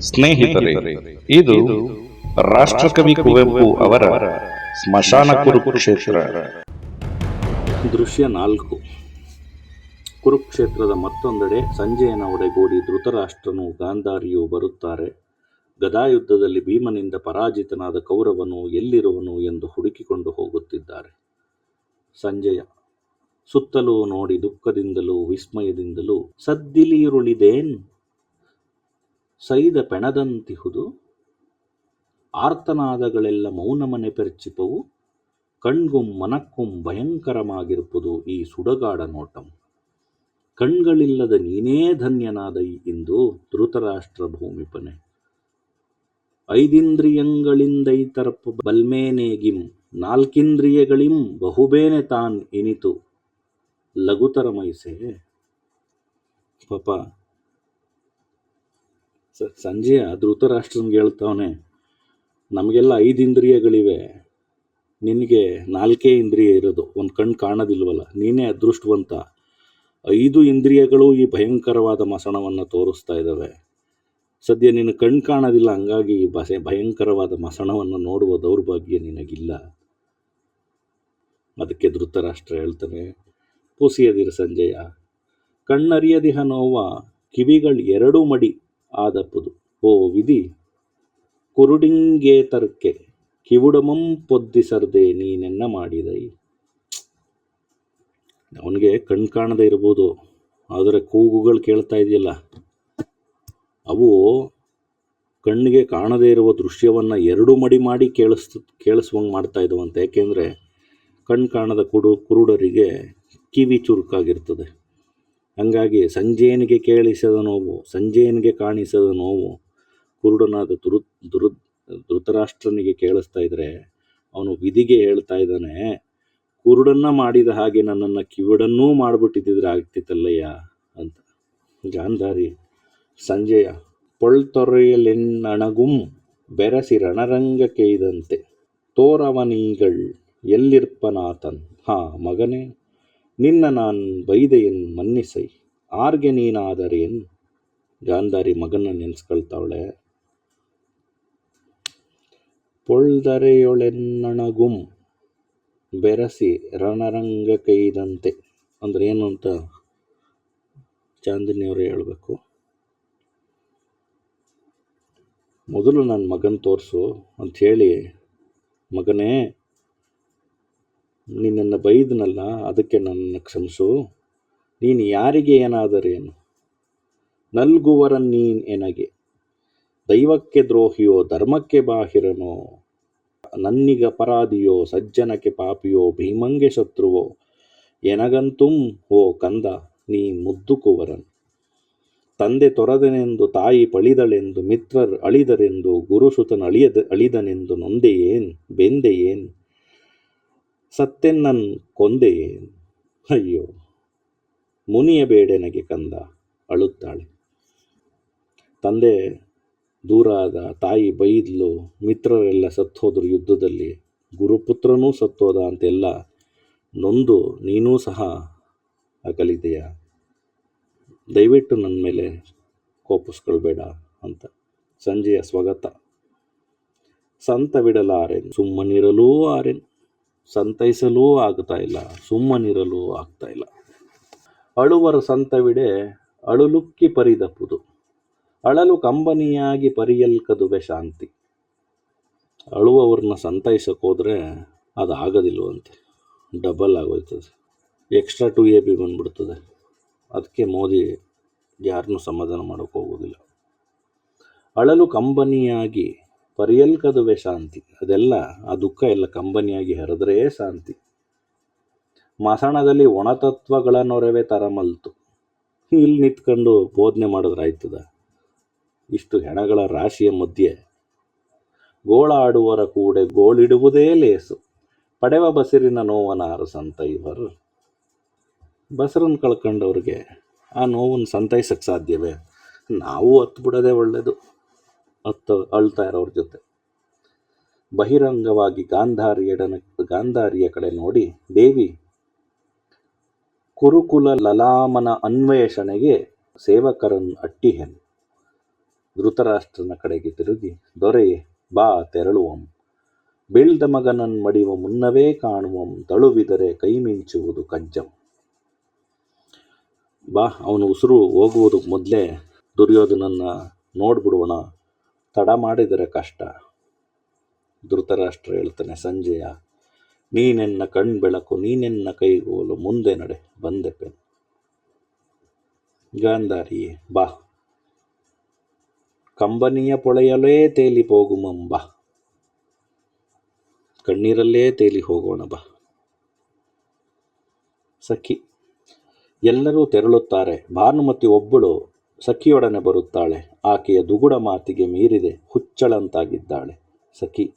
ಸ್ನೇಹಿತರೆ ಇದು ರಾಷ್ಟ್ರಕವಿ ಕುವೆಂಪು ಅವರ ಸ್ಮಶಾನ ಕುರುಕ್ಷೇತ್ರ. ದೃಶ್ಯ ನಾಲ್ಕು. ಕುರುಕ್ಷೇತ್ರದ ಮತ್ತೊಂದೆಡೆ ಸಂಜಯನ ಒಡೆಗೂಡಿ ಧೃತರಾಷ್ಟ್ರನು ಗಾಂಧಾರಿಯು ಬರುತ್ತಾರೆ. ಗದಾಯುದ್ಧದಲ್ಲಿ ಭೀಮನಿಂದ ಪರಾಜಿತನಾದ ಕೌರವನು ಎಲ್ಲಿರುವನು ಎಂದು ಹುಡುಕಿಕೊಂಡು ಹೋಗುತ್ತಿದ್ದಾರೆ. ಸಂಜಯ ಸುತ್ತಲೂ ನೋಡಿ ದುಃಖದಿಂದಲೂ ವಿಸ್ಮಯದಿಂದಲೂ ಸದ್ದಿಲಿರುಳಿದೇನ್? ಸೈದ ಪೆಣದಂತಿಹುದು, ಆರ್ತನಾದಗಳೆಲ್ಲ ಮೌನಮನೆ ಪೆರ್ಚಿಪವು, ಕಣ್ಗುಂ ಮನಕ್ಕುಂ ಭಯಂಕರಮಾಗಿರುವುದು ಈ ಸುಡಗಾಡ ನೋಟಂ. ಕಣ್ಗಳಿಲ್ಲದ ನೀನೇ ಧನ್ಯನಾದ ಇಂದು ಧೃತರಾಷ್ಟ್ರ ಭೂಮಿಪನೆ ಐದಿಂದ್ರಿಯಂಗಳಿಂದೈತರಪ್ಪ ಬಲ್ಮೇನೇಗಿಂ, ನಾಲ್ಕಿಂದ್ರಿಯಗಳಿಂ ಬಹುಬೇನೆ ತಾನ್ ಇನಿತು. ಲಘುತರ ಮೈಸೆ. ಪಾಪ ಸ- ಸಂಜೆಯ ಧೃತರಾಷ್ಟ್ರನ್ಗೆ ಹೇಳ್ತಾವನೆ, ನಮಗೆಲ್ಲ ಐದು ಇಂದ್ರಿಯಗಳಿವೆ. ನಿನಗೆ ನಾಲ್ಕೇ ಇಂದ್ರಿಯ ಇರೋದು. ಒಂದು ಕಣ್ಣು ಕಾಣೋದಿಲ್ವಲ್ಲ. ನೀನೇ ಅದೃಷ್ಟವಂತ. ಐದು ಇಂದ್ರಿಯಗಳು ಈ ಭಯಂಕರವಾದ ಮಸಣವನ್ನು ತೋರಿಸ್ತಾ ಇದ್ದಾವೆ ಸದ್ಯ ನಿನ್ನ ಕಣ್ಣು ಕಾಣೋದಿಲ್ಲ. ಹಂಗಾಗಿ ಈ ಬಸೆ, ಭಯಂಕರವಾದ ಮಸಣವನ್ನು ನೋಡುವ ದೌರ್ಭಾಗ್ಯ ನಿನಗಿಲ್ಲ. ಅದಕ್ಕೆ ಧೃತರಾಷ್ಟ್ರ ಹೇಳ್ತಾನೆ, ಪುಸಿಯದಿರ ಸಂಜಯ. ಕಣ್ಣರಿಯದಿಹ ನೋವ. ಕಿವಿಗಳು ಎರಡು ಮಡಿ. ಆದಪ್ಪುದು. ಓ ವಿಧಿ, ಕುರುಡಿಂಗೇತರ್ಕೆ, ಕಿವುಡಮಂ ಪೊದ್ದಿಸರ್ದೆ ನೀನೆನ್ನ ಮಾಡಿದೈ. ಅವನಿಗೆ ಕಣ್ ಕಾಣದೇ ಇರ್ಬೋದು ಆದರೆ ಕೂಗುಗಳು ಕೇಳ್ತಾ ಇದೆಯಲ್ಲ. ಅವು ಕಣ್ಣಿಗೆ ಕಾಣದೇ ಇರುವ ದೃಶ್ಯವನ್ನು ಎರಡು ಮಡಿ ಮಾಡಿ ಕೇಳಿಸ್ ಕೇಳಿಸುವಂಗೆ ಮಾಡ್ತಾ ಇದ್ದವಂತೆ ಯಾಕೆಂದರೆ ಕಣ್ಣು ಕಾಣದ ಕುಡು, ಕುರುಡರಿಗೆ ಕಿವಿ ಚುರುಕಾಗಿರ್ತದೆ. ಹಂಗಾಗಿ ಸಂಜೆಯನಿಗೆ ಕೇಳಿಸದ ನೋವು, ಸಂಜೆಯನಿಗೆ ಕಾಣಿಸದ ನೋವು, ಕುರುಡನಾದ ದುರು ದುರು, ಧೃತರಾಷ್ಟ್ರನಿಗೆ ಕೇಳಿಸ್ತಾ ಇದ್ರೆ ಅವನು ವಿಧಿಗೆ ಹೇಳ್ತಾ ಇದ್ದಾನೆ, ಕುರುಡನ್ನ ಮಾಡಿದ ಹಾಗೆ ನನ್ನನ್ನು ಕಿವುಡನ್ನೂ ಮಾಡಿಬಿಟ್ಟಿದ್ದಿದ್ರೆ ಆಗ್ತಿತ್ತಲ್ಲಯ್ಯ ಅಂತ. ಗಾಂಧಾರಿ, ಸಂಜೆಯ ಪೊಳ್ತೊರೆಯಲೆನ್ನಣಗುಂ ಬೆರಸಿ ರಣರಂಗ ಕೇಯ್ದಂತೆ ತೋರವನೀಗಳ್ ಎಲ್ಲಿರ್ಪನಾತನ್? ಹಾ, ಮಗನೇ. ನಿನ್ನ ನಾನು ಬೈದೆಯನ್ ಮನ್ನಿಸೈ. ಆರ್ಗೆ ನೀನಾದರೇನ್? ಗಾಂಧಾರಿ ಮಗನ ನೆನೆಸ್ಕೊಳ್ತಾವಳೆ. ಪೊಳ್ದರೆಯೊಳೆನ್ನಣಗುಂ. ಬೆರಸಿ ರಣರಂಗ ಕೈದಂತೆ. ಅಂದ್ರೆ ಏನು ಅಂತ ಚಾಂದಿನಿಯವರೇ ಹೇಳಬೇಕು. ಮೊದಲು ನನ್ನ ಮಗನ ತೋರಿಸು ಅಂಥೇಳಿ ಮಗನೇ ನಿನ್ನನ್ನು ಬೈದನಲ್ಲ, ಅದಕ್ಕೆ ನನ್ನನ್ನು ಕ್ಷಮಿಸು. ನೀನು ಯಾರಿಗೆ ಏನಾದರೇನು ನಲ್ಗುವರನ್ ನೀನ್ ಎನಗೆ. ದೈವಕ್ಕೆ ದ್ರೋಹಿಯೋ, ಧರ್ಮಕ್ಕೆ ಬಾಹಿರನೋ? ನನ್ನಿಗ ಅಪರಾಧಿಯೋ, ಸಜ್ಜನಕ್ಕೆ ಪಾಪಿಯೋ, ಭೀಮಂಗೆ ಶತ್ರುವೋ? ಎನಗಂತುಂ, ಓ ಕಂದ, ನೀ ಮುದ್ದುಕುವರನ್. ತಂದೆ ತೊರೆದನೆಂದು, ತಾಯಿ ಪಳಿದಳೆಂದು, ಮಿತ್ರರ್ ಅಳಿದರೆಂದು ಗುರುಸುತನ ಅಳಿಯದ ಅಳಿದನೆಂದು ನೊಂದೆಯೇನ್, ಬೆಂದೆಯೇನ್? ಸತ್ತೆನ್ನನ್ ಕೊಂದೆ ಅಯ್ಯೋ, ಮುನಿಯ ಬೇಡೆನಗೆ ಕಂದ ಅಳುತ್ತಾಳೆ. ತಂದೆ ದೂರ ಆದ ತಾಯಿ ಬೈದ್ಲು, ಮಿತ್ರರೆಲ್ಲ ಸತ್ತೋದ್ರು ಯುದ್ಧದಲ್ಲಿ, ಗುರುಪುತ್ರನೂ ಸತ್ತೋದ ಅಂತೆಲ್ಲ ನೊಂದು ನೀನೂ ಸಹ ಅಗಲಿದೆಯಾ. ದಯವಿಟ್ಟು ನನ್ನ ಮೇಲೆ ಕೋಪಿಸ್ಕೊಳ್ಬೇಡ ಅಂತ ಸಂಜೆಯ ಸ್ವಾಗತ. ಸಂತ ಬಿಡಲಾರೆನ್ ಸುಮ್ಮನಿರಲೂ ಆರೆನ್. ಸಂತೈಸಲೂ ಆಗ್ತಾ ಇಲ್ಲ, ಸುಮ್ಮನಿರಲು ಆಗ್ತಾ ಇಲ್ಲ. ಅಳುವರ ಸಂತವಿಡೆ ಅಳುಲುಕ್ಕಿ ಪರಿದಪ್ಪುದು. ಅಳಲು ಕಂಬನಿಯಾಗಿ ಪರಿಯಲ್ಕದುವೆ ಶಾಂತಿ. ಅಳುವವ್ರನ್ನ ಸಂತೈಸಕ್ಕೆ ಹೋದರೆ ಅದು ಆಗೋದಿಲ್ವಂತೆ ಡಬಲ್ ಆಗೋಯ್ತದೆ. ಎಕ್ಸ್ಟ್ರಾ ಟು ಎ ಬಿ ಬಂದ್ಬಿಡ್ತದೆ. ಅದಕ್ಕೆ ಮೋದಿ ಯಾರನ್ನೂ ಸಮಾಧಾನ ಮಾಡೋಕ್ಕೋಗೋದಿಲ್ಲ ಅಳಲು ಕಂಬನಿಯಾಗಿ ಪರಿಯಲ್ಕದುವೆ ಶಾಂತಿ. ಅದೆಲ್ಲ, ಆ ದುಃಖ ಎಲ್ಲ ಕಂಬನಿಯಾಗಿ ಹರಿದ್ರೆ ಶಾಂತಿ. ಮಸಣದಲ್ಲಿ ಒಣತತ್ವಗಳ ತರ ತರಮಲ್ತು ಇಲ್ಲಿ ನಿಂತ್ಕೊಂಡು ಬೋಧನೆ ಮಾಡಿದ್ರೆ ಆಯ್ತದ ಇಷ್ಟು ಹೆಣಗಳ ರಾಶಿಯ ಮಧ್ಯೆ, ಗೋಳಾಡುವರ ಕೂಡೆ ಗೋಳಿಡುವುದೇ ಲೇಸು. ಪಡೆವ ಬಸಿರಿನ ನೋವನಾರು ಸಂತೈವರು ಬಸರನ್ನು ಕಳ್ಕೊಂಡವ್ರಿಗೆ ಆ ನೋವನ್ನು ಸಂತೈಸಕ್ಕೆ ಸಾಧ್ಯವೇ? ನಾವು ಹತ್ತು ಬಿಡೋದೇ ಒಳ್ಳೆಯದು ಹತ್ತು ಅಳ್ತಾ ಇರೋರ ಜೊತೆ. ಬಹಿರಂಗವಾಗಿ ಗಾಂಧಾರಿಯಡನ, ಗಾಂಧಾರಿಯ ಕಡೆ ನೋಡಿ, ದೇವಿ ಕುರುಕುಲ ಲಲಾಮನ ಅನ್ವೇಷಣೆಗೆ ಸೇವಕರನ್ನು ಅಟ್ಟಿಹೆನು ಧೃತರಾಷ್ಟ್ರನ ಕಡೆಗೆ ತಿರುಗಿ ದೊರೆಯೇ ಬಾ ತೆರಳುವಂ. ಬೀಳ್ದ ಮಗನನ್ ಮಡಿವ ಮುನ್ನವೇ ಕಾಣುವಂ, ತಳುವಿದರೆ ಕೈ ಮಿಂಚುವುದು ಕಜ್ಜಂ ಬಾ, ಅವನು ಉಸಿರು ಹೋಗುವುದು ಮೊದಲೇ ದುರ್ಯೋಧನನ್ನ ನೋಡ್ಬಿಡುವಣ. ತಡ ಮಾಡಿದರೆ ಕಷ್ಟ. ಧೃತರಾಷ್ಟ್ರ ಹೇಳ್ತಾನೆ, ಸಂಜೆಯ. ನೀನೆನ್ನ ಕಣ್ಬೆಳಕು ನೀನೆನ್ನ ಕೈಗೋಲು, ಮುಂದೆ ನಡೆ, ಬಂದೆ ಪೆನ್. ಗಾಂಧಾರಿ, ಬಾ. ಕಂಬನಿಯ ಪೊಳೆಯಲೇ ತೇಲಿ ಹೋಗುಮಂಬ ಕಣ್ಣೀರಲ್ಲೇ ತೇಲಿ ಹೋಗೋಣ, ಬಾ. ಸಖಿ, ಎಲ್ಲರೂ ತೆರಳುತ್ತಾರೆ. ಭಾನುಮತಿ ಒಬ್ಬಳು ಸಖಿಯೊಡನೆ ಬರುತ್ತಾಳೆ. ಆಕೆಯ ದುಗುಡ ಮಾತಿಗೆ ಮೀರಿದೆ, ಹುಚ್ಚಳಂತಾಗಿದ್ದಾಳೆ. ಸಖಿ,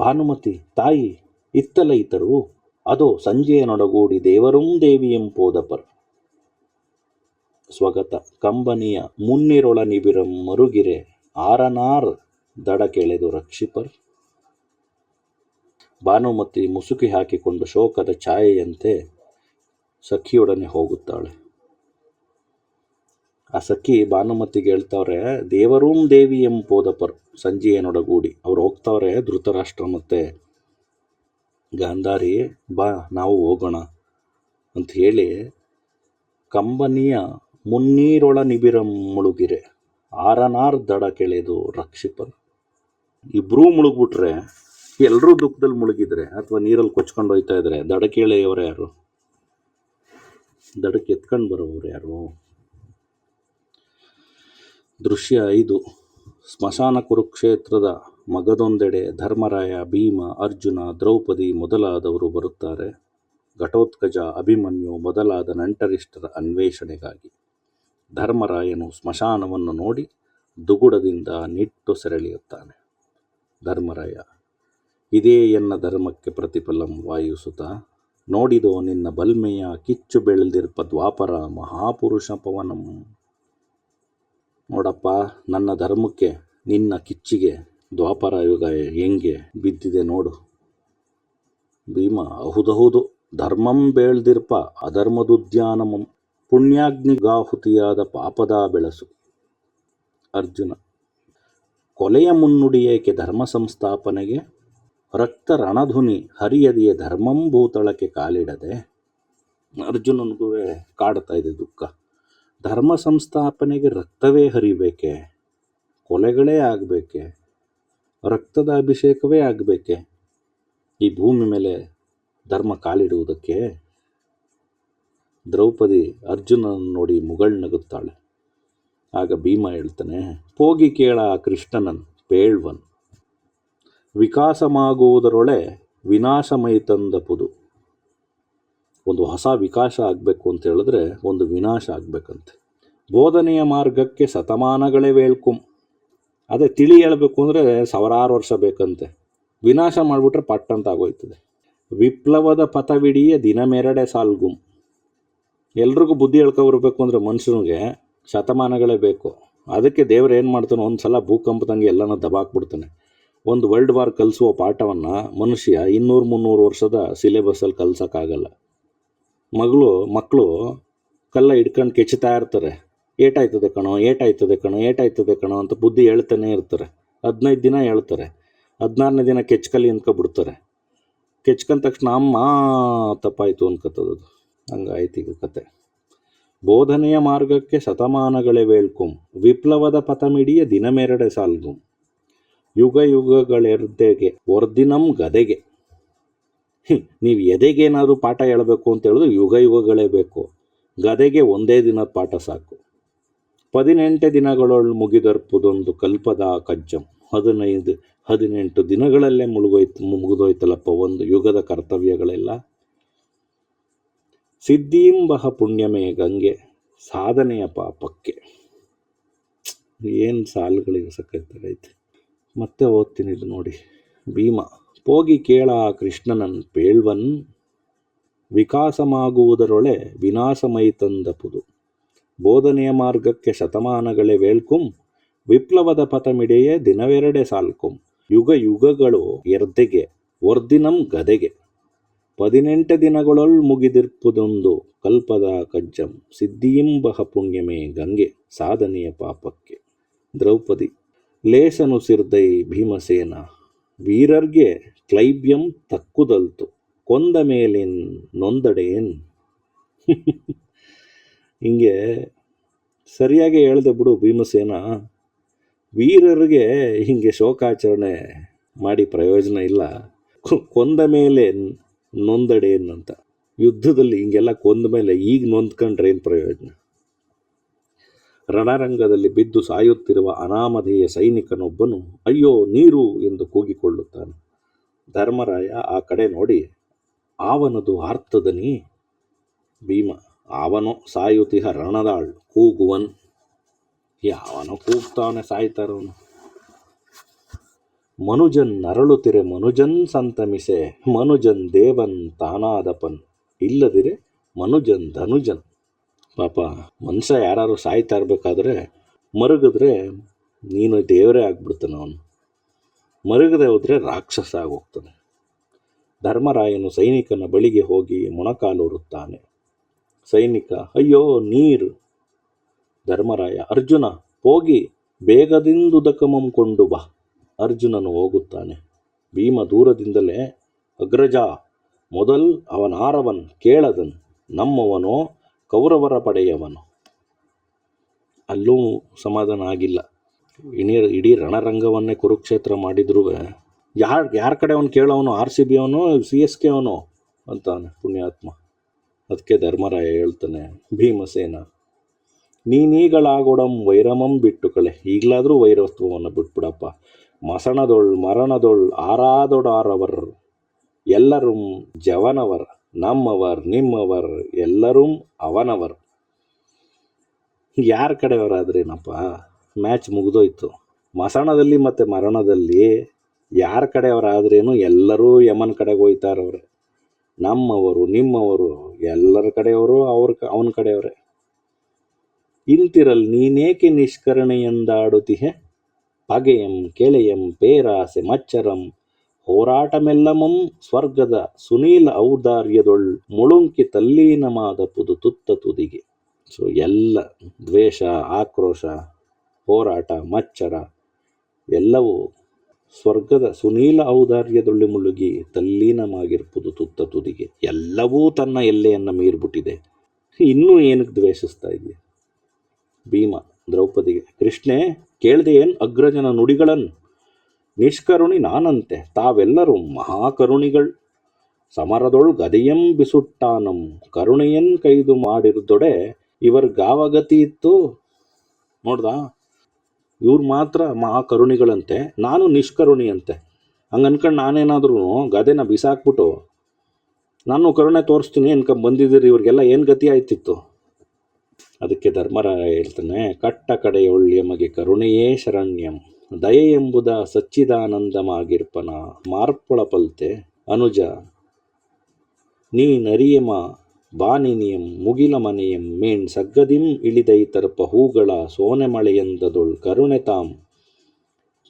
ಭಾನುಮತಿ, ತಾಯಿ ಇತ್ತಲ ಇತರು, ಅದೋ ಸಂಜೆಯನೊಡಗೂಡಿ ದೇವರೂ ದೇವಿಯಂ ಪೋದಪರ್. ಸ್ವಗತ, ಕಂಬನಿಯ ಮುನ್ನಿರೊಳ ನಿಬಿರಂ ಮರುಗಿರೆ ಆರನಾರ್ ದಡ ಕೆಳೆದು ರಕ್ಷಿಪರ್. ಭಾನುಮತಿ ಮುಸುಕಿ ಹಾಕಿಕೊಂಡು ಶೋಕದ ಛಾಯೆಯಂತೆ ಸಖಿಯೊಡನೆ ಹೋಗುತ್ತಾಳೆ. ಆ ಸಖಿ ಭಾನುಮತಿಗೆ ಹೇಳ್ತಾವ್ರೆ, ದೇವರೂಂ ದೇವಿ ಎಂ ಪೋದಪರ್ ಸಂಜೆಯನೊಡಗೂಡಿ ಅವ್ರು ಹೋಗ್ತಾವ್ರೆ ಧೃತರಾಷ್ಟ್ರ ಮತ್ತೆ. ಗಾಂಧಾರಿ, ಬಾ, ನಾವು ಹೋಗೋಣ. ಅಂತ ಹೇಳಿ ಕಂಬನಿಯ ಮುನ್ನೀರೊಳ ನಿಬಿರಂ ಮುಳುಗಿರೆ. ಆರನಾರ್ ದಡ ಕೆಳೆದು ರಕ್ಷಿಪರ್ ಇಬ್ಬರೂ ಮುಳುಗ್ಬಿಟ್ರೆ ಎಲ್ಲರೂ ದುಃಖದಲ್ಲಿ ಮುಳುಗಿದ್ರೆ ಅಥವಾ ನೀರಲ್ಲಿ ಕೊಚ್ಕೊಂಡು ಹೋಯ್ತಾ ಇದ್ರೆ ದಡ ಕೇಳೆಯವರು ಯಾರು? ದಡಕ್ಕೆ ಎತ್ಕೊಂಡು ಬರೋರು ಯಾರು? ದೃಶ್ಯ ಐದು. ಸ್ಮಶಾನ ಕುರುಕ್ಷೇತ್ರದ ಮಗದೊಂದೆಡೆ ಧರ್ಮರಾಯ, ಭೀಮ, ಅರ್ಜುನ, ದ್ರೌಪದಿ ಮೊದಲಾದವರು ಬರುತ್ತಾರೆ. ಘಟೋತ್ಕಜ ಅಭಿಮನ್ಯು ಮೊದಲಾದ ನಂಟರಿಷ್ಟರ ಅನ್ವೇಷಣೆಗಾಗಿ ಧರ್ಮರಾಯನು ಸ್ಮಶಾನವನ್ನು ನೋಡಿ ದುಗುಡದಿಂದ ನಿಟ್ಟು ಸೆರೆಳಿಯುತ್ತಾನೆ. ಧರ್ಮರಾಯ, ಇದೇ ಎನ್ನ ಧರ್ಮಕ್ಕೆ ಪ್ರತಿಫಲಂ ವಾಯುಸುತ. ನೋಡಿದೋ ನಿನ್ನ ಬಲ್ಮೆಯ ಕಿಚ್ಚು ಬೆಳೆದಿರ್ಪ ದ್ವಾಪರ ಮಹಾಪುರುಷ ಪವನಂ. ನೋಡಪ್ಪ, ನನ್ನ ಧರ್ಮಕ್ಕೆ, ನಿನ್ನ ಕಿಚ್ಚಿಗೆ, ದ್ವಾಪರ ಯುಗ ಹೆಂಗೆ ಬಿದ್ದಿದೆ ನೋಡು. ಭೀಮ ಹೌದೌದು ಧರ್ಮಂ ಬೇಳ್ದಿರ್ಪ, ಅಧರ್ಮದುದ್ಯಾನಮಂ, ಪುಣ್ಯಾಗ್ನಿಗಾಹುತಿಯಾದ ಪಾಪದ ಬೆಳಸು. ಅರ್ಜುನ, ಕೊಲೆಯ ಮುನ್ನುಡಿಯೇಕೆ ಧರ್ಮ ಸಂಸ್ಥಾಪನೆಗೆ? ರಕ್ತ ರಣಧುನಿ ಹರಿಯದೆಯೇ ಧರ್ಮಂ ಭೂತಳಕ್ಕೆ ಕಾಲಿಡದೆ? ಅರ್ಜುನನಿಗೂ ಕಾಡ್ತಾ ಇದೆ ದುಃಖ. ಧರ್ಮ ಸಂಸ್ಥಾಪನೆಗೆ ರಕ್ತವೇ ಹರಿಬೇಕೆ? ಕೊಲೆಗಳೇ ಆಗಬೇಕೆ? ರಕ್ತದ ಅಭಿಷೇಕವೇ ಆಗಬೇಕೆ? ಈ ಭೂಮಿ ಮೇಲೆ ಧರ್ಮ ಕಾಲಿಡುವುದಕ್ಕೆ ದ್ರೌಪದಿ ಅರ್ಜುನನ್ನು ನೋಡಿ ಮುಗಳ್ನಗುತ್ತಾಳೆ ಆಗ ಭೀಮ ಹೇಳ್ತಾನೆ, ಹೋಗಿ ಕೇಳ ಕೃಷ್ಣನನ್, ಪೇಳ್ವನ್. ವಿಕಾಸಮಾಗುವುದರೊಳೆ ವಿನಾಶಮೈ ತಂದಪುದು ಒಂದು ಹೊಸ ವಿಕಾಸ ಆಗಬೇಕು ಅಂತ ಹೇಳಿದ್ರೆ ಒಂದು ವಿನಾಶ ಆಗಬೇಕಂತೆ. ಬೋಧನೆಯ ಮಾರ್ಗಕ್ಕೆ ಶತಮಾನಗಳೇ ವೇಳ್ಕುಂ. ಅದೇ ತಿಳಿ ಹೇಳಬೇಕು ಅಂದರೆ ಸಾವಿರಾರು ವರ್ಷ ಬೇಕಂತೆ. ವಿನಾಶ ಮಾಡಿಬಿಟ್ರೆ ಪಟ್ ಅಂತ ಆಗೋಯ್ತದೆ ವಿಪ್ಲವದ ಪಥವಿಡಿಯ ದಿನಮೆರಡೆ ಸಾಲ್ಗುಂ. ಎಲ್ರಿಗೂ ಬುದ್ಧಿ ಹೇಳ್ಕೊಬರ್ಬೇಕು ಅಂದರೆ ಮನುಷ್ಯನಿಗೆ ಶತಮಾನಗಳೇ ಬೇಕು. ಅದಕ್ಕೆ ದೇವರು ಏನು ಮಾಡ್ತಾನೆ ಒಂದು ಸಲ ಭೂಕಂಪದಂಗೆ ಎಲ್ಲನೂ ದಬಾಕ್ಬಿಡ್ತಾನೆ. ಒಂದು ವರ್ಲ್ಡ್ ವಾರ್ ಕಲಿಸುವ ಪಾಠವನ್ನು ಮನುಷ್ಯ ಇನ್ನೂರು ಮುನ್ನೂರು ವರ್ಷದ ಸಿಲೆಬಸ್ಸಲ್ಲಿ ಕಲ್ಸೋಕ್ಕಾಗಲ್ಲ. ಮಗಳು ಮಕ್ಕಳು ಕಲ್ಲ ಹಿಡ್ಕೊಂಡು ಕೆಚ್ಚುತ್ತಾ ಇರ್ತಾರೆ. ಏಟಾಯ್ತದೆ ಕಣೋ ಏಟಾಯ್ತದೆ ಕಣೋ ಏಟಾಯ್ತದೆ ಕಣೋ ಅಂತ ಬುದ್ಧಿ ಹೇಳ್ತಾನೆ ಇರ್ತಾರೆ. ಹದಿನೈದು ದಿನ ಹೇಳ್ತಾರೆ. ಹದಿನಾರನೇ ದಿನ ಕೆಚ್ಕಲಿ ಅಂದ್ಕೊಬಿಡ್ತಾರೆ ಕೆಚ್ಕೊಂಡ ತಕ್ಷಣ ಅಮ್ಮ ತಪ್ಪಾಯಿತು ಅನ್ಕೋತದದು ಹಂಗಾಯ್ತು ಈಗ ಕತೆ. ಬೋಧನೆಯ ಮಾರ್ಗಕ್ಕೆ ಶತಮಾನಗಳೇ ವೇಳ್ಕುಂ, ವಿಪ್ಲವದ ಪಥಮಿಡಿಯ ದಿನಮೆರಡೆ ಸಾಲ್ಗುಂ. ಯುಗ ಯುಗಗಳೆರ್ದೆಗೆ ವರ್ದಿನಂ ಗದೆಗೆ. ನೀವು ಎದೆಗೇನಾದರೂ ಪಾಠ ಹೇಳಬೇಕು ಅಂತ ಹೇಳಿದ್ರೆ ಯುಗ ಯುಗಗಳೇ ಬೇಕು. ಗದೆಗೆ ಒಂದೇ ದಿನದ ಪಾಠ ಸಾಕು. ಪದಿನೆಂಟು ದಿನಗಳೊಳು ಮುಗಿದರ್ಪುದೊಂದು ಕಲ್ಪದ ಕಜ್ಜಂ. ಹದಿನೈದು, ಹದಿನೆಂಟು ದಿನಗಳಲ್ಲೇ ಮುಳುಗೋಯ್ತು ಮುಗಿದೋಯ್ತಲ್ಲಪ್ಪ ಒಂದು ಯುಗದ ಕರ್ತವ್ಯಗಳೆಲ್ಲ? ಸಿದ್ಧೀಂಬಹ ಪುಣ್ಯಮೇ ಗಂಗೆ, ಸಾಧನೆಯ ಪಾಪಕ್ಕೆ. ಏನು ಸಾಲುಗಳಿಗೆ ಸಕ್ಕತ್ತೈತೆ ಮತ್ತೆ ಓದ್ತೀನಿ ಇದು ನೋಡಿ. ಭೀಮ. ಹೋಗಿ ಕೇಳ ಕೃಷ್ಣನನ್ ಪೇಳ್ವನ್, ವಿಕಾಸಮಾಗುವುದರೊಳೆ ವಿನಾಶಮೈ ತಂದಪುದು. ಬೋಧನೆಯ ಮಾರ್ಗಕ್ಕೆ ಶತಮಾನಗಳೇ ವೇಳ್ಕುಂ, ವಿಪ್ಲವದ ಪಥಮಿಡೆಯೇ ದಿನವೆರಡೆ ಸಾಲ್ಕುಂ. ಯುಗ ಯುಗಗಳು ಎರ್ದೆಗೆ, ವರ್ದಿನಂ ಗದೆಗೆ. ಪದಿನೆಂಟು ದಿನಗಳೊಳ್ ಮುಗಿದಿರ್ಪುದೊಂದು ಕಲ್ಪದ ಕಜ್ಜಂ, ಸಿದ್ಧಿಯಿಂಬಹ ಪುಣ್ಯಮೇ ಗಂಗೆ, ಸಾಧನೆಯ ಪಾಪಕ್ಕೆ. ದ್ರೌಪದಿ, ಲೇಸನು ಸಿರ್ದೈ ಭೀಮಸೇನ ವೀರರ್ಗೆ ಕ್ಲೈಬ್ಯಂ ತಕ್ಕುದಲ್ತು, ಕೊಂದ ಮೇಲಿನ್ ನೊಂದಡೇನ್? ಹಿಂಗೆ ಸರಿಯಾಗಿ ಹೇಳ್ದೆ ಬಿಡು ಭೀಮಸೇನ. ವೀರರಿಗೆ ಹಿಂಗೆ ಶೋಕಾಚರಣೆ ಮಾಡಿ ಪ್ರಯೋಜನ ಇಲ್ಲ. ಕೊಂದ ಮೇಲೆ ನೊಂದಡೇನ್ ಅಂತ. ಯುದ್ಧದಲ್ಲಿ ಹಿಂಗೆಲ್ಲ ಕೊಂದ ಮೇಲೆ ಈಗ ನೊಂದ್ಕೊಂಡ್ರೆ ಏನು ಪ್ರಯೋಜನ? ರಣರಂಗದಲ್ಲಿ ಬಿದ್ದು ಸಾಯುತ್ತಿರುವ ಅನಾಮಧೇಯ ಸೈನಿಕನೊಬ್ಬನು, ಅಯ್ಯೋ, ನೀರು ಎಂದು ಕೂಗಿಕೊಳ್ಳುತ್ತಾನೆ. ಧರ್ಮರಾಯ ಆ ಕಡೆ ನೋಡಿ, ಆವನದು ಆರ್ತದನಿ ಭೀಮ, ಆವನು ಸಾಯುತಿಹ ರಣದಾಳ್, ಕೂಗುವನ್. ಯಾವನೋ ಕೂಗ್ತಾನೆ ಸಾಯ್ತಾರವನು. ಮನುಜನ್ ನರಳುತ್ತಿರೆ ಮನುಜನ್ ಸಂತಮಿಸೆ, ಮನುಜನ್ ದೇವನ್ ತಾನಾದಪನ್, ಇಲ್ಲದಿರೆ ಮನುಜನ್ ಧನುಜನ್. ಪಾಪ, ಮನುಷ್ಯ ಯಾರು ಸಾಯ್ತಾ ಇರಬೇಕಾದ್ರೆ ಮರುಗಿದ್ರೆ ನೀನು ದೇವರೇ ಆಗ್ಬಿಡ್ತಾನೆ ಅವನು. ಮರುಗದೆ ಹೋದರೆ ರಾಕ್ಷಸ ಆಗೋಗ್ತಾನೆ. ಧರ್ಮರಾಯನು ಸೈನಿಕನ ಬಳಿಗೆ ಹೋಗಿ ಮೊಣಕಾಲೂರುತ್ತಾನೆ. ಸೈನಿಕ, ಅಯ್ಯೋ, ನೀರು! ಧರ್ಮರಾಯ, ಅರ್ಜುನ, ಹೋಗಿ ಬೇಗದಿಂದುದಕಮಂ ಕೊಂಡು ಬಾ. ಅರ್ಜುನನು ಹೋಗುತ್ತಾನೆ. ಭೀಮ ದೂರದಿಂದಲೇ, ಅಗ್ರಜ, ಮೊದಲ್ ಅವನಾರವನ್ ಕೇಳದನ್, ನಮ್ಮವನೋ ಕೌರವರ ಪಡೆಯವನು. ಅಲ್ಲೂ ಸಮಾಧಾನ ಆಗಿಲ್ಲ. ಇಡೀ ಇಡೀ ರಣರಂಗವನ್ನೇ ಕುರುಕ್ಷೇತ್ರ ಮಾಡಿದ್ರು ಯಾರು, ಯಾರ ಕಡೆ ಅವನು ಕೇಳೋವನು? ಆರ್ ಸಿ ಬಿ ಅವನು, ಸಿ ಎಸ್ ಕೆ ಅವನು? ಅಂತಾನೆ ಪುಣ್ಯಾತ್ಮ. ಅದಕ್ಕೆ ಧರ್ಮರಾಯ ಹೇಳ್ತಾನೆ, ಭೀಮಸೇನ, ನೀನೀಗಳಾಗೋಡಂ ವೈರಮಂ ಬಿಟ್ಟು ಕಳೆ, ಈಗಲಾದರೂ ವೈರತ್ವವನ್ನು ಬಿಟ್ಬಿಡಪ್ಪ. ಮಸಣದೊಳ್, ಮರಣದೊಳ್, ಆರಾದೊಡಾರವರ್, ಎಲ್ಲರೂ ಜವನವರ್. ನಮ್ಮವರ್, ನಿಮ್ಮವರ್, ಎಲ್ಲರೂ ಅವನವರ್. ಯಾರ ಕಡೆಯವರಾದ್ರೇನಪ್ಪ? ಮ್ಯಾಚ್ ಮುಗಿದೋಯ್ತು. ಮಸಣದಲ್ಲಿ ಮತ್ತು ಮರಣದಲ್ಲಿ ಯಾರ ಕಡೆಯವರಾದ್ರೇನು ಎಲ್ಲರೂ ಯಮನ್ ಕಡೆಗೆ ಹೋಯ್ತಾರವ್ರೆ. ನಮ್ಮವರು, ನಿಮ್ಮವರು ಎಲ್ಲರ ಕಡೆಯವರು ಅವ್ರ ಅವನ ಕಡೆಯವರೇ. ಇಂತಿರಲ್ ನೀನೇಕೆ ನಿಷ್ಕರಣೆಯೆಂದಾಡುತ್ತಿಹೆ ಪಗೆಯಂ, ಕೆಳೆಯಂ, ಪೇರಾಸೆ, ಮಚ್ಚರಂ ಹೋರಾಟಮೆಲ್ಲಮಂ ಸ್ವರ್ಗದ ಸುನೀಲ ಔದಾರ್ಯದೊಳ್ ಮುಳುಂಕಿ ತಲ್ಲೀನಮಾದ ಪುದು ತುತ್ತ ತುದಿಗೆ. ಸೊ ಎಲ್ಲ ದ್ವೇಷ, ಆಕ್ರೋಶ, ಹೋರಾಟ, ಮಚ್ಚರ ಎಲ್ಲವೂ ಸ್ವರ್ಗದ ಸುನೀಲ ಔದಾರ್ಯದೊಳ್ಳಿ ಮುಳುಗಿ ತಲ್ಲೀನಮಾಗಿರ್ಬೋದು ತುತ್ತ ತುದಿಗೆ. ಎಲ್ಲವೂ ತನ್ನ ಎಲ್ಲೆಯನ್ನು ಮೀರ್ಬಿಟ್ಟಿದೆ. ಇನ್ನೂ ಏನಕ್ಕೆ ದ್ವೇಷಿಸ್ತಾ ಇದೆ ಭೀಮ ದ್ರೌಪದಿಗೆ, ಕೃಷ್ಣೆ, ಕೇಳ್ದೆ ಏನು? ಅಗ್ರಜನ ನುಡಿಗಳನ್ ನಿಷ್ಕರುಣಿ ನಾನಂತೆ, ತಾವೆಲ್ಲರೂ ಮಹಾಕರುಣಿಗಳು. ಸಮರದೊಳ್ ಗದೆಯಂ ಬಿಸುಟ್ಟಾನಂ, ಕರುಣೆಯನ್ ಕೈದು ಮಾಡಿರ್ದೊಡೆ ಇವರ್ ಗಾವಗತಿ ಇತ್ತು. ನೋಡ್ದಾ? ಇವ್ರು ಮಾತ್ರ ಮಹಾಕರುಣಿಗಳಂತೆ, ನಾನು ನಿಷ್ಕರುಣಿಯಂತೆ. ಹಂಗೆ ಅನ್ಕಂಡು ನಾನೇನಾದ್ರೂ ಗದೆನ ಬಿಸಾಕ್ಬಿಟ್ಟು, ನಾನು ಕರುಣೆ ತೋರಿಸ್ತೀನಿ ಅನ್ಕೊಂಡ್ ಬಂದಿದ್ದೀರಿ, ಇವ್ರಿಗೆಲ್ಲ ಏನು ಗತಿ ಆಯ್ತಿತ್ತು? ಅದಕ್ಕೆ ಧರ್ಮರಾಯ ಹೇಳ್ತಾನೆ, ಕಟ್ಟ ಕಡೆಯೊಳ್ಳಿ ಮಗೆ ಕರುಣೆಯೇ ಶರಣ್ಯಂ. ದಯೆ ಎಂಬುದ ಸಚ್ಚಿದಾನಂದಮಾಗಿರ್ಪನ ಮಾರ್ಪಳ ಪಲ್ತೆ. ಅನುಜ, ನೀ ನರಿಯಮ ಬಾನಿನಿಯಂ ಮುಗಿಲ ಮನೆಯಂ ಮೇಣ್ ಸಗ್ಗದಿಂ ಇಳಿದೈತರ್ಪ ಹೂಗಳ ಸೋನೆ ಮಳೆಯಂದದೊಳ್ ಕರುಣೆ ತಾಂ.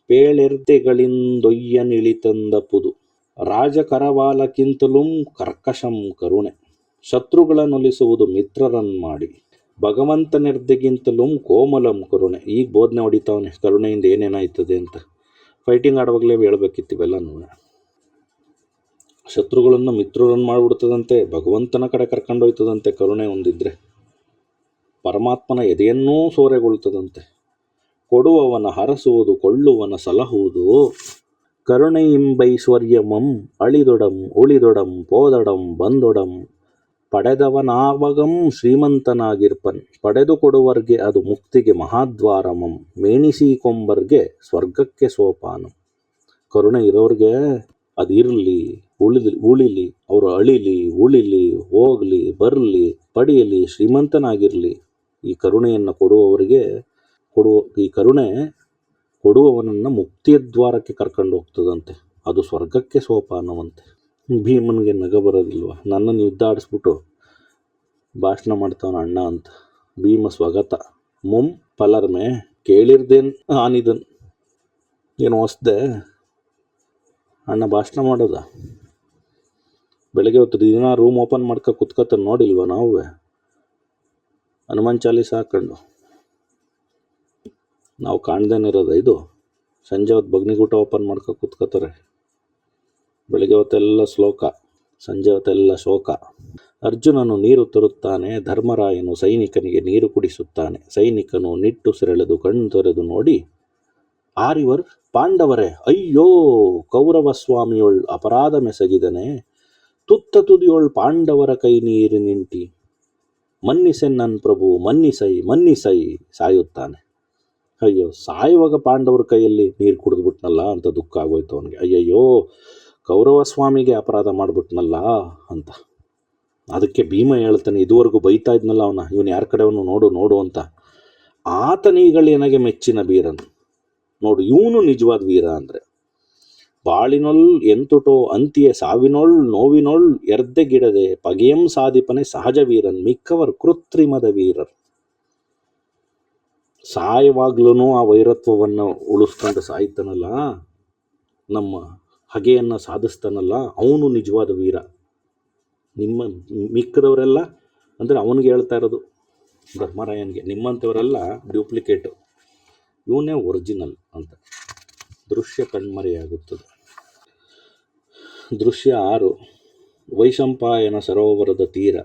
ಪೇಳೆರ್ದೆಗಳಿಂದೊಯ್ಯನಿಳಿತಂದ ಪುದು. ರಾಜಕರವಾಲಕ್ಕಿಂತಲೂ ಕರ್ಕಶಂ ಕರುಣೆ. ಶತ್ರುಗಳನ್ನೊಲಿಸುವುದು ಮಿತ್ರರನ್ ಮಾಡಿ ಭಗವಂತನೆರ್ದೆಗಿಂತಲೂ ಕೋಮಲಂ ಕರುಣೆ. ಈಗ ಬೋಧನೆ ಹೊಡಿತಾವನೆ ಕರುಣೆಯಿಂದ ಏನೇನಾಯ್ತದೆ ಅಂತ. ಫೈಟಿಂಗ್ ಆಡುವಾಗಲೇ ಹೇಳ್ಬೇಕಿತ್ತು ಇವೆಲ್ಲನೂ ಶತ್ರುಗಳನ್ನು ಮಿತ್ರರನ್ನು ಮಾಡಿಬಿಡ್ತದಂತೆ, ಭಗವಂತನ ಕಡೆ ಕರ್ಕೊಂಡೋಯ್ತದಂತೆ ಕರುಣೆ ಹೊಂದಿದ್ರೆ ಪರಮಾತ್ಮನ ಎದೆಯನ್ನೂ ಸೋರೆಗೊಳ್ತದಂತೆ. ಕೊಡುವವನ ಹರಸುವುದು ಕೊಳ್ಳುವನ ಸಲಹುವುದು. ಕರುಣೆಯಿಂಬೈಶ್ವರ್ಯಮಂ ಅಳಿದೊಡಂ, ಉಳಿದೊಡಂ, ಪೋದಡಂ, ಬಂದೊಡಂ. ಪಡೆದವನಾವಗಂ ಶ್ರೀಮಂತನಾಗಿರ್ಪನ್. ಪಡೆದುಕೊಡುವರ್ಗೆ ಅದು ಮುಕ್ತಿಗೆ ಮಹಾದ್ವಾರಮಂ. ಮೇಣಿಸಿಕೊಂಬರ್ಗೆ ಸ್ವರ್ಗಕ್ಕೆ ಸೋಪಾನಂ. ಕರುಣೆ ಇರೋರಿಗೆ ಅದು ಇರಲಿ ಉಳಿಲಿ ಉಳಿಲಿ, ಅವರು ಅಳಿಲಿ, ಉಳಿಲಿ, ಹೋಗಲಿ, ಬರಲಿ, ಪಡೆಯಲಿ, ಶ್ರೀಮಂತನಾಗಿರಲಿ. ಈ ಕರುಣೆಯನ್ನು ಕೊಡುವವರಿಗೆ, ಕೊಡುವ, ಈ ಕರುಣೆ ಕೊಡುವವನನ್ನು ಮುಕ್ತಿಯ ದ್ವಾರಕ್ಕೆ ಕರ್ಕೊಂಡು ಹೋಗ್ತದಂತೆ ಅದು ಸ್ವರ್ಗಕ್ಕೆ ಸೋಪಾನವಂತೆ. ಭೀಮನಿಗೆ ನಗ ಬರೋದಿಲ್ವ? ನನ್ನನ್ನು ಯುದ್ಧ ಆಡಿಸ್ಬಿಟ್ಟು ಭಾಷಣ ಮಾಡ್ತಾವನ ಅಣ್ಣ ಅಂತ. ಭೀಮ ಸ್ವಾಗತ. ಮುಂ ಪಲರ್ಮೆ ಕೇಳಿರ್ದೇನು ಆನಿದನ್. ಏನು ಹೊಸ್ದೆ? ಅಣ್ಣ ಭಾಷಣ ಮಾಡೋದ? ಬೆಳಗ್ಗೆ ಹೊತ್ತು ದಿನ ರೂಮ್ ಓಪನ್ ಮಾಡ್ಕೊ ಕುತ್ಕೊತ ನೋಡಿಲ್ವ ನಾವು? ಹನುಮಾನ್ ಚಾಲೀಸ ಹಾಕೊಂಡು. ನಾವು ಕಾಣ್ದೇನೆ ಇರೋದು ಇದು? ಸಂಜೆ ಹೊತ್ತು ಬಗ್ನಿಗೂಟ ಓಪನ್ ಮಾಡ್ಕೊ ಕೂತ್ಕೋತಾರೆ ಬೆಳಿಗ್ಗೆ ಹೊತ್ತೆಲ್ಲ ಶ್ಲೋಕ, ಸಂಜೆ ಹೊತ್ತೆಲ್ಲ ಶೋಕ. ಅರ್ಜುನನು ನೀರು ತರುತ್ತಾನೆ, ಧರ್ಮರಾಯನು ಸೈನಿಕನಿಗೆ ನೀರು ಕುಡಿಸುತ್ತಾನೆ. ಸೈನಿಕನು ನಿಟ್ಟುಸಿರೆಳೆದು ಕಣ್ಣು ತೊರೆದು ನೋಡಿ, ಆರಿವರ್, ಪಾಂಡವರೇ, ಅಯ್ಯೋ ಕೌರವ ಸ್ವಾಮಿಯೊಳ್ ಅಪರಾಧ ಮೆಸಗಿದನೆ. ತುತ್ತ ತುದಿಯೊಳ್ ಪಾಂಡವರ ಕೈ ನೀರು ನಿಂಟಿ. ಮನ್ನಿಸೆ ನನ್ ಪ್ರಭು, ಮನ್ನಿಸೈ ಮನ್ನಿಸೈ ಸಾಯುತ್ತಾನೆ. ಅಯ್ಯೋ, ಸಾಯುವಾಗ ಪಾಂಡವರ ಕೈಯಲ್ಲಿ ನೀರು ಕುಡಿದ್ಬಿಟ್ನಲ್ಲ ಅಂತ ದುಃಖ ಆಗೋಯ್ತು ಅವನಿಗೆ. ಅಯ್ಯಯ್ಯೋ ಕೌರವ ಸ್ವಾಮಿಗೆ ಅಪರಾಧ ಮಾಡಿಬಿಟ್ನಲ್ಲ ಅಂತ. ಅದಕ್ಕೆ ಭೀಮ ಹೇಳ್ತಾನೆ, ಇದುವರೆಗೂ ಬೈತಾ ಇದ್ನಲ್ಲ ಅವನ, ಇವನು ಯಾರ ಕಡೆಯವನು ನೋಡು ನೋಡು ಅಂತ. ಆತನೀಗಳೇನಾಗೆ ಮೆಚ್ಚಿನ ಬೀರನು ನೋಡು, ಇವನು ನಿಜವಾದ ವೀರ ಅಂದರೆ. ಬಾಳಿನೊಳ್ ಎಂತುಟೋ, ಅಂತಿಯ ಸಾವಿನೊಳ್, ನೋವಿನೊಳ್, ಎರ್ದೆ ಗಿಡದೆ, ಪಗೆಯಂ ಸಾಧಿಪನೆ ಸಹಜ ವೀರನ್, ಮಿಕ್ಕವರು ಕೃತ್ರಿಮದ ವೀರರು. ಸಾಯವಾಗ್ಲೂ ಆ ವೈರತ್ವವನ್ನು ಉಳಿಸ್ಕೊಂಡು ಸಾಯ್ತಾನಲ್ಲ ನಮ್ಮ ಹಗೆಯನ್ನು ಸಾಧಿಸ್ತಾನಲ್ಲ, ಅವನು ನಿಜವಾದ ವೀರ. ನಿಮ್ಮ ಮಿಕ್ಕದವರೆಲ್ಲ ಅಂದರೆ ಅವನಿಗೆ ಹೇಳ್ತಾ ಇರೋದು ಧರ್ಮರಾಯನಿಗೆ ನಿಮ್ಮಂಥವರೆಲ್ಲ ಡ್ಯೂಪ್ಲಿಕೇಟು. ಇವನೇ ಒರಿಜಿನಲ್ ಅಂತ. ದೃಶ್ಯ ಕಣ್ಮರೆಯಾಗುತ್ತದೆ. ದೃಶ್ಯ ಆರು, ವೈಶಂಪಾಯನ ಸರೋವರದ ತೀರ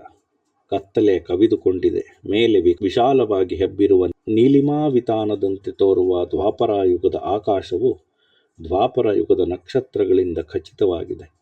ಕತ್ತಲೆ ಕವಿದುಕೊಂಡಿದೆ. ಮೇಲೆ ವಿಶಾಲವಾಗಿ ಹೆಬ್ಬಿರುವ ನೀಲಿಮಾವಿತಾನದಂತೆ ತೋರುವ ದ್ವಾಪರಾಯುಗದ ಆಕಾಶವು ದ್ವಾಪರ ಯುಗದ ನಕ್ಷತ್ರಗಳಿಂದ ಖಚಿತವಾಗಿದೆ.